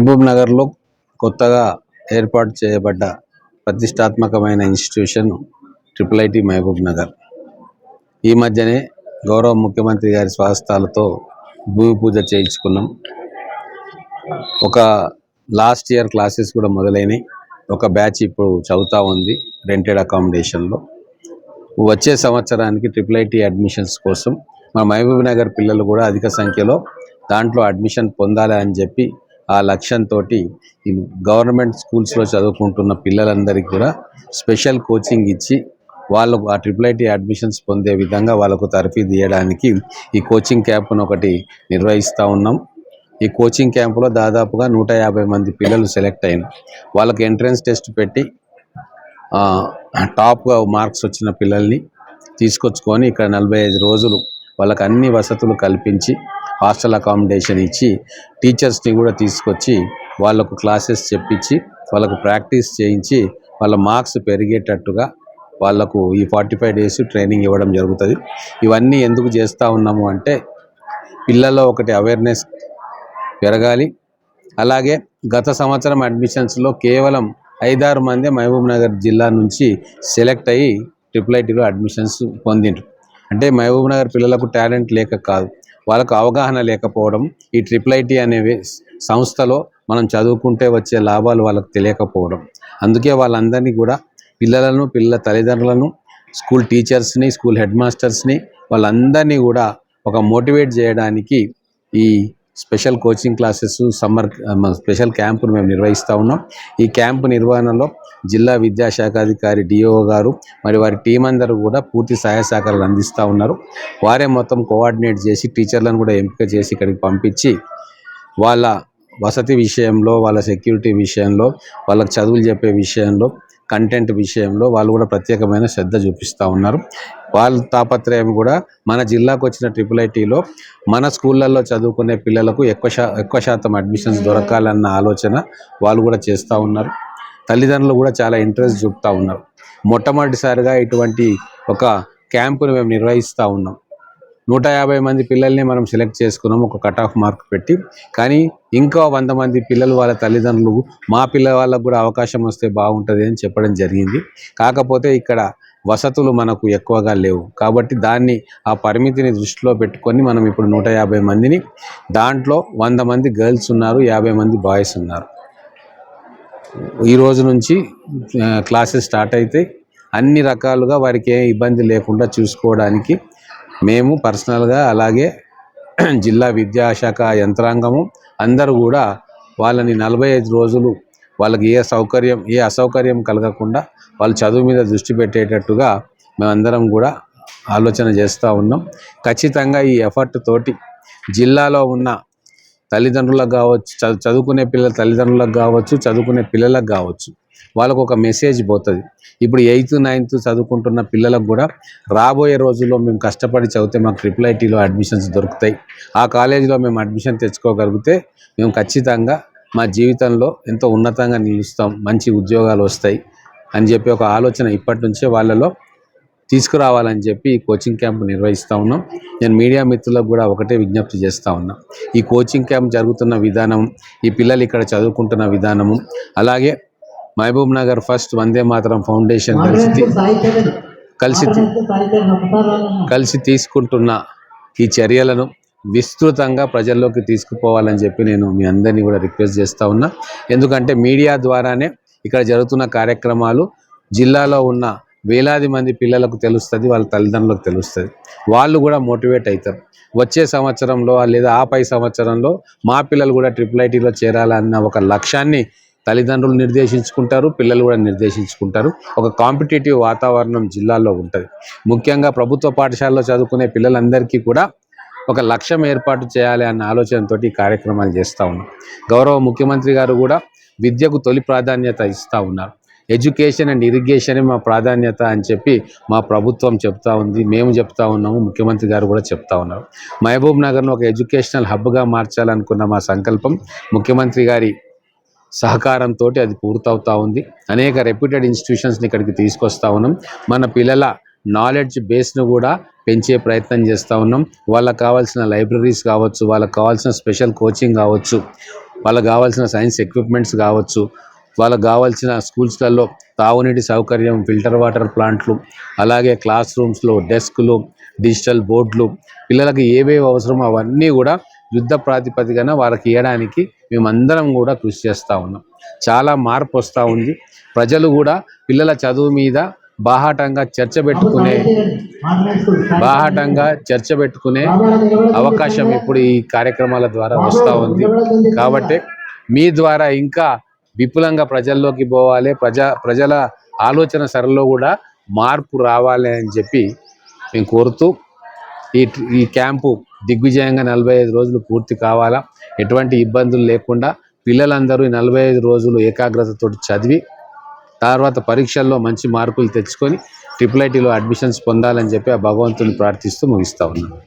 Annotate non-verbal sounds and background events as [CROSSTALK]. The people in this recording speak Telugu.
మహబూబ్ నగర్లో కొత్తగా ఏర్పాటు చేయబడ్డ ప్రతిష్టాత్మకమైన institution triple IT Mahbub Nagar. ఈ మధ్యనే గౌరవ ముఖ్యమంత్రి గారి స్వహస్తాలతో భూమి పూజ చేయించుకున్నాం. ఒక లాస్ట్ ఇయర్ క్లాసెస్ కూడా మొదలైనవి ఒక బ్యాచ్ ఇప్పుడు చదువుతూ ఉంది రెంటెడ్ అకామిడేషన్లో. వచ్చే సంవత్సరానికి ట్రిపుల్ ఐటీ అడ్మిషన్స్ కోసం మా మహబూబ్ నగర్ పిల్లలు కూడా అధిక సంఖ్యలో దాంట్లో అడ్మిషన్ పొందాలి అని చెప్పి ఆ లక్ష్యంతో ఈ గవర్నమెంట్ స్కూల్స్లో చదువుకుంటున్న పిల్లలందరికీ కూడా స్పెషల్ కోచింగ్ ఇచ్చి వాళ్ళకు ఆ ట్రిపుల్ ఐటీ అడ్మిషన్స్ పొందే విధంగా వాళ్ళకు తరఫీ తీయడానికి ఈ కోచింగ్ క్యాంప్ను ఒకటి నిర్వహిస్తూ ఉన్నాం. ఈ కోచింగ్ క్యాంపులో దాదాపుగా నూట యాభై మంది పిల్లలు సెలెక్ట్ అయిన వాళ్ళకి ఎంట్రన్స్ టెస్ట్ పెట్టి టాప్గా మార్క్స్ వచ్చిన పిల్లల్ని తీసుకొచ్చుకొని ఇక్కడ నలభై ఐదు రోజులు వాళ్ళకి అన్ని వసతులు కల్పించి హాస్టల్ అకామిడేషన్ ఇచ్చి టీచర్స్ని కూడా తీసుకొచ్చి వాళ్ళకు క్లాసెస్ చెప్పించి వాళ్ళకు ప్రాక్టీస్ చేయించి వాళ్ళ మార్క్స్ పెరిగేటట్టుగా వాళ్ళకు ఈ ఫార్టీ ఫైవ్ డేస్ ట్రైనింగ్ ఇవ్వడం జరుగుతుంది. ఇవన్నీ ఎందుకు చేస్తూ ఉన్నాము అంటే పిల్లల్లో ఒకటి అవేర్నెస్ పెరగాలి. అలాగే గత సంవత్సరం అడ్మిషన్స్లో కేవలం ఐదారు మంది మహబూబ్ నగర్ జిల్లా నుంచి సెలెక్ట్ అయ్యి ట్రిపుల్ ఐటీలో అడ్మిషన్స్ పొందిండ్రు. అంటే మహబూబ్ నగర్ పిల్లలకు టాలెంట్ లేక కాదు. వాళ్ళకు అవగాహన లేకపోవడం ఈ ట్రిపుల్ ఐటీ అనే సంస్థలో మనం చదువుకుంటే వచ్చే లాభాలు వాళ్ళకు తెలియకపోవడం. అందుకే వాళ్ళందరినీ కూడా పిల్లలను పిల్లల తల్లిదండ్రులను స్కూల్ టీచర్స్ని స్కూల్ హెడ్ మాస్టర్స్ని వాళ్ళందరినీ కూడా ఒక మోటివేట్ చేయడానికి ఈ special coaching classes summer special క్యాంపును మేము నిర్వహిస్తూ ఉన్నాం. ఈ క్యాంపు నిర్వహణలో జిల్లా విద్యాశాఖాధికారి డిఓ గారు మరి వారి టీం అందరూ కూడా పూర్తి సహాయ సహకారాలు అందిస్తూ ఉన్నారు. వారే మొత్తం కోఆర్డినేట్ చేసి టీచర్లను కూడా ఎంపిక చేసి ఇక్కడికి పంపించి వాళ్ళ వసతి విషయంలో వాళ్ళ సెక్యూరిటీ విషయంలో వాళ్ళకి చదువులు చెప్పే విషయంలో కంటెంట్ విషయంలో వాళ్ళు కూడా ప్రత్యేకమైన శ్రద్ధ చూపిస్తూ ఉన్నారు. వాళ్ళ తాపత్రయం కూడా మన జిల్లాకు వచ్చిన ట్రిపుల్ ఐటీలో మన స్కూళ్ళల్లో చదువుకునే పిల్లలకు ఎక్కువ శా ఎక్కువ శాతం అడ్మిషన్స్ దొరకాలన్న ఆలోచన వాళ్ళు కూడా చేస్తూ ఉన్నారు. తల్లిదండ్రులు కూడా చాలా ఇంట్రెస్ట్ చూపుతూ ఉన్నారు. మొట్టమొదటిసారిగా ఇటువంటి ఒక క్యాంపును మేము నిర్వహిస్తూ ఉన్నాం. నూట యాభై మంది పిల్లల్ని మనం సెలెక్ట్ చేసుకున్నాం ఒక కట్ ఆఫ్ మార్క్ పెట్టి. కానీ ఇంకా వంద మంది పిల్లలు వాళ్ళ తల్లిదండ్రులు మా పిల్ల వాళ్ళకు కూడా అవకాశం వస్తే బాగుంటుంది అని చెప్పడం జరిగింది. కాకపోతే ఇక్కడ వసతులు మనకు ఎక్కువగా లేవు. కాబట్టి దాన్ని ఆ పరిమితిని దృష్టిలో పెట్టుకొని మనం ఇప్పుడు నూట యాభై మందిని దాంట్లో వంద మంది గర్ల్స్ ఉన్నారు యాభై మంది బాయ్స్ ఉన్నారు. ఈ రోజు నుంచి క్లాసెస్ స్టార్ట్ అయితే అన్ని రకాలుగా వారికి ఏ ఇబ్బంది లేకుండా చూసుకోవడానికి మేము పర్సనల్గా అలాగే [CLEARS THROAT] జిల్లా విద్యాశాఖ యంత్రాంగము అందరూ కూడా వాళ్ళని నలభై ఐదు రోజులు వాళ్ళకి ఏ సౌకర్యం ఏ అసౌకర్యం కలగకుండా వాళ్ళ చదువు మీద దృష్టి పెట్టేటట్టుగా మేమందరం కూడా ఆలోచన చేస్తూ ఉన్నాం. ఖచ్చితంగా ఈ ఎఫర్ట్ తోటి జిల్లాలో ఉన్న తల్లిదండ్రులకు కావచ్చు చదువుకునే పిల్లల తల్లిదండ్రులకు కావచ్చు చదువుకునే పిల్లలకు కావచ్చు వాళ్ళకు ఒక మెసేజ్ పోతుంది. ఇప్పుడు ఎయిత్ నైన్త్ చదువుకుంటున్న పిల్లలకు కూడా రాబోయే రోజుల్లో మేము కష్టపడి చదివితే మాకు ట్రిపుల్ ఐటీలో అడ్మిషన్స్ దొరుకుతాయి. ఆ కాలేజీలో మేము అడ్మిషన్ తెచ్చుకోగలిగితే మేము ఖచ్చితంగా మా జీవితంలో ఎంతో ఉన్నతంగా నిలుస్తాం మంచి ఉద్యోగాలు వస్తాయి అని చెప్పి ఒక ఆలోచన ఇప్పటి నుంచే వాళ్ళలో తీసుకురావాలని చెప్పి ఈ కోచింగ్ క్యాంప్ నిర్వహిస్తూ ఉన్నాం. నేను మీడియా మిత్రులకు కూడా ఒకటే విజ్ఞప్తి చేస్తూ ఉన్నా. ఈ కోచింగ్ క్యాంప్ జరుగుతున్న విధానం ఈ పిల్లలు ఇక్కడ చదువుకుంటున్న విధానము అలాగే మహబూబ్ నగర్ ఫస్ట్ వందే మాతరం ఫౌండేషన్ కలిసి కలిసి కలిసి తీసుకుంటున్న ఈ చర్యలను విస్తృతంగా ప్రజల్లోకి తీసుకుపోవాలని చెప్పి నేను మీ అందరినీ కూడా రిక్వెస్ట్ చేస్తూ ఉన్నా. ఎందుకంటే మీడియా ద్వారానే ఇక్కడ జరుగుతున్న కార్యక్రమాలు జిల్లాలో ఉన్న వేలాది మంది పిల్లలకు తెలుస్తుంది వాళ్ళ తల్లిదండ్రులకు తెలుస్తుంది. వాళ్ళు కూడా మోటివేట్ అవుతారు వచ్చే సంవత్సరంలో లేదా ఆ పై సంవత్సరంలో మా పిల్లలు కూడా ట్రిపుల్ ఐటీలో చేరాలన్న ఒక లక్ష్యాన్ని తల్లిదండ్రులు నిర్దేశించుకుంటారు పిల్లలు కూడా నిర్దేశించుకుంటారు. ఒక కాంపిటేటివ్ వాతావరణం జిల్లాలో ఉంటుంది. ముఖ్యంగా ప్రభుత్వ పాఠశాలలో చదువుకునే పిల్లలందరికీ కూడా ఒక లక్ష్యం ఏర్పాటు చేయాలి అన్న ఆలోచనతో ఈ కార్యక్రమాలు చేస్తూ ఉన్నాం. గౌరవ ముఖ్యమంత్రి గారు కూడా విద్యకు తొలి ప్రాధాన్యత ఇస్తూ ఉన్నారు. ఎడ్యుకేషన్ అండ్ ఇరిగేషన్ మా ప్రాధాన్యత అని చెప్పి మా ప్రభుత్వం చెప్తా ఉంది. మేము చెప్తా ఉన్నాము. ముఖ్యమంత్రి గారు కూడా చెప్తా ఉన్నారు. మహబూబ్ నగర్ను ఒక ఎడ్యుకేషనల్ హబ్గా మార్చాలనుకున్న మా సంకల్పం ముఖ్యమంత్రి గారి సహకారంతో అది పూర్తవుతూ ఉంది. అనేక రెప్యూటెడ్ ఇన్స్టిట్యూషన్స్ని ఇక్కడికి తీసుకొస్తా ఉన్నాం. మన పిల్లల నాలెడ్జ్ బేస్ను కూడా పెంచే ప్రయత్నం చేస్తూ ఉన్నాం. వాళ్ళకి కావాల్సిన లైబ్రరీస్ కావచ్చు వాళ్ళకి కావాల్సిన స్పెషల్ కోచింగ్ కావచ్చు వాళ్ళకి కావాల్సిన సైన్స్ ఎక్విప్మెంట్స్ కావచ్చు వాళ్ళకు కావాల్సిన స్కూల్స్లలో తాగునీటి సౌకర్యం ఫిల్టర్ వాటర్ ప్లాంట్లు అలాగే క్లాస్ రూమ్స్లో డెస్క్లు డిజిటల్ బోర్డులు పిల్లలకు ఏవేవి అవసరమో అవన్నీ కూడా యుద్ధ ప్రాతిపదికన వాళ్ళకి ఇవ్వడానికి మేమందరం కూడా కృషి చేస్తూ ఉన్నాం. చాలా మార్పు వస్తూ ఉంది. ప్రజలు కూడా పిల్లల చదువు మీద బాహాటంగా చర్చ పెట్టుకునే బాహాటంగా చర్చ పెట్టుకునే అవకాశం ఇప్పుడు ఈ కార్యక్రమాల ద్వారా వస్తూ ఉంది. కాబట్టి మీ ద్వారా ఇంకా విపులంగా ప్రజల్లోకి పోవాలి. ప్రజా ప్రజల ఆలోచన సరలో కూడా మార్పు రావాలి అని చెప్పి మేము కోరుతూ ఈ ఈ క్యాంపు దిగ్విజయంగా నలభై ఐదు రోజులు పూర్తి కావాలా? ఎటువంటి ఇబ్బందులు లేకుండా పిల్లలందరూ ఈ నలభై ఐదు రోజులు ఏకాగ్రతతో చదివి తర్వాత పరీక్షల్లో మంచి మార్కులు తెచ్చుకొని ట్రిపుల్ ఐటీలో అడ్మిషన్స్ పొందాలని చెప్పి ఆ భగవంతుని ప్రార్థిస్తూ ముగిస్తా ఉన్నాను.